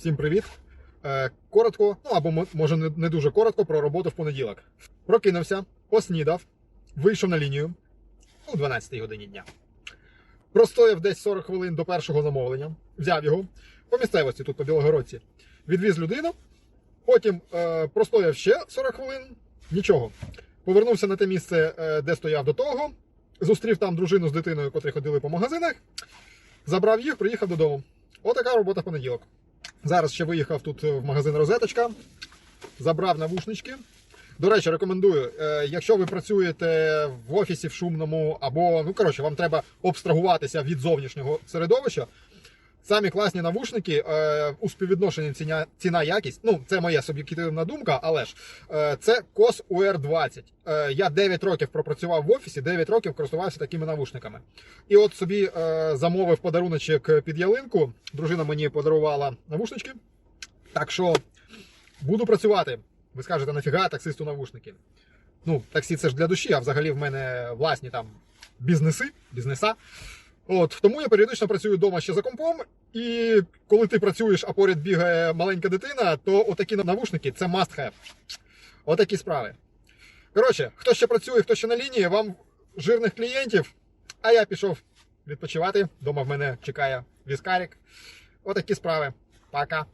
Всім привіт. Е, коротко, ну або може не, дуже коротко про роботу в понеділок. Прокинувся, поснідав, вийшов на лінію о 12 годині дня. Простояв десь 40 хвилин до першого замовлення, взяв його по місцевості тут по Білогородці, відвіз людину, потім е, простояв ще 40 хвилин, нічого. Повернувся на те місце, е, де стояв до того, зустрів там дружину з дитиною, котрі ходили по магазинах, забрав їх, приїхав додому. Отака робота в понеділок. Зараз ще виїхав тут в магазин Розеточка, забрав навушнички. До речі, рекомендую, е, якщо ви працюєте в офісі в шумному, або, ну коротше, вам треба обстрагуватися від зовнішнього середовища. Самі класні навушники е, у співвідношенні ціна, ціна якість. Ну, це моя суб'єктивна думка, але ж е, це COS UR20. Е, я 9 років пропрацював в офісі, 9 років користувався такими навушниками. І от собі е, замовив подаруночок під ялинку. Дружина мені подарувала навушнички. Так що буду працювати. Ви скажете, нафіга таксисту навушники? Ну, таксі це ж для душі, а взагалі в мене власні там бізнеси, бізнеса. От тому я періодично працюю вдома ще за компом. І коли ти працюєш, а поряд бігає маленька дитина, то отакі навушники це must have. Отакі справи. Коротше, хто ще працює, хто ще на лінії, вам жирних клієнтів. А я пішов відпочивати. Дома в мене чекає віскарік. Отакі справи. Пока.